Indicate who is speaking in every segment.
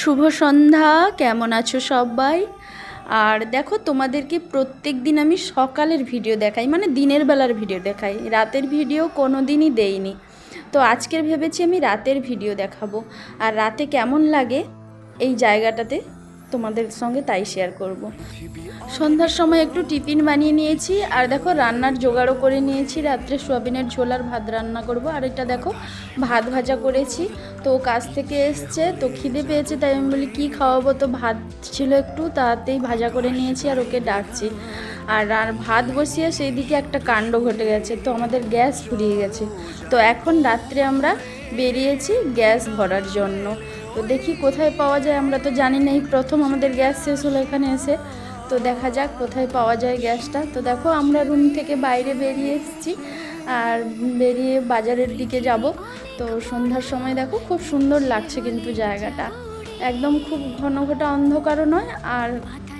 Speaker 1: শুভ সন্ধ্যা, কেমন আছো সবাই? আর দেখো, তোমাদেরকে প্রত্যেক দিন আমি সকালের ভিডিও দেখাই মানে দিনের বেলার ভিডিও দেখাই। রাতের ভিডিও কোনো দিনই দেইনি। তো আজকের ভেবেছি আমি রাতের ভিডিও দেখাবো। আর রাতে কেমন লাগে এই জায়গাটাতে? তোমাদের সঙ্গে তাই শেয়ার করব। সন্ধ্যার সময় একটু টিফিন বানিয়ে নিয়েছি, আর দেখো রান্নার জোগাড়ও করে নিয়েছি। রাত্রে সোয়াবিনের ঝোল আর ভাত রান্না করব, আর এটা দেখো ভাত ভাজা করেছি। তো কাজ থেকে এসছে, তো খিদে পেয়েছে, তাই আমি বলি কী খাওয়াবো? তো ভাত ছিল একটু, তাতেই ভাজা করে নিয়েছি আর ওকে ডাকছি। আর আর ভাত বসিয়ে সেই দিকে একটা কাণ্ড ঘটে গেছে, তো আমাদের গ্যাস ফুরিয়ে গেছে। তো এখন রাত্রে আমরা বেরিয়েছি গ্যাস ভরার জন্য। তো দেখি কোথায় পাওয়া যায়, আমরা তো জানি না। এই প্রথম আমাদের গ্যাস শেষ হলো এখানে এসে। তো দেখা যাক কোথায় পাওয়া যায় গ্যাসটা। তো দেখো, আমরা রুম থেকে বাইরে বেরিয়ে এসেছি। আর বেরিয়ে বাজারের দিকে যাব। তো সন্ধ্যার সময় দেখো, খুব সুন্দর লাগছে কিন্তু জায়গাটা। একদম খুব ঘন ঘটা অন্ধকারও নয়, আর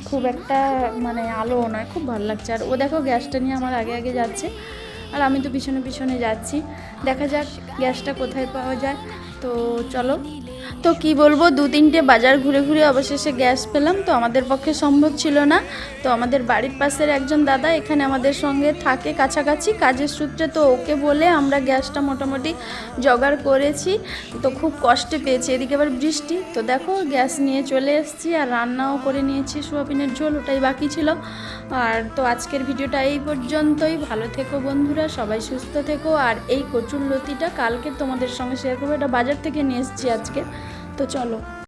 Speaker 1: খুব একটা মানে আলোও নয়, খুব ভালো লাগছে। আর ও দেখো, গ্যাসটা নিয়ে আমার আগে আগে যাচ্ছে। আর আমি তো পিছনে পিছনে যাচ্ছি। দেখা যাক গ্যাসটা কোথায় পাওয়া যায়। তো চলো তো কি বলব, দু তিনটে বাজার ঘুরে ঘুরে অবশেষে গ্যাস পেলাম, তো আমাদের পক্ষে সম্ভব ছিল না। তো আমাদের বাড়ির পাশের একজন দাদা এখানে আমাদের সঙ্গে থাকে কাছাকাছি, কাজের সূত্রে তো ওকে বলে আমরা গ্যাসটা মোটামুটি জোগাড় করেছি, তো খুব কষ্টে পেয়েছি। এদিকে আবার বৃষ্টি, তো দেখো গ্যাস নিয়ে চলে এসেছি আর রান্নাও করে নিয়েছি সোয়াবিনের ঝোল, ওটাই বাকি ছিল। আর তো আজকের ভিডিওটা এই পর্যন্তই। ভালো থেকো বন্ধুরা, সবাই সুস্থ থেকো। আর এই কচুর লতিটা কালকে তোমাদের সঙ্গে শেয়ার করব। এটা বাজার থেকে নিয়ে এসেছি আজকে। তো চলো।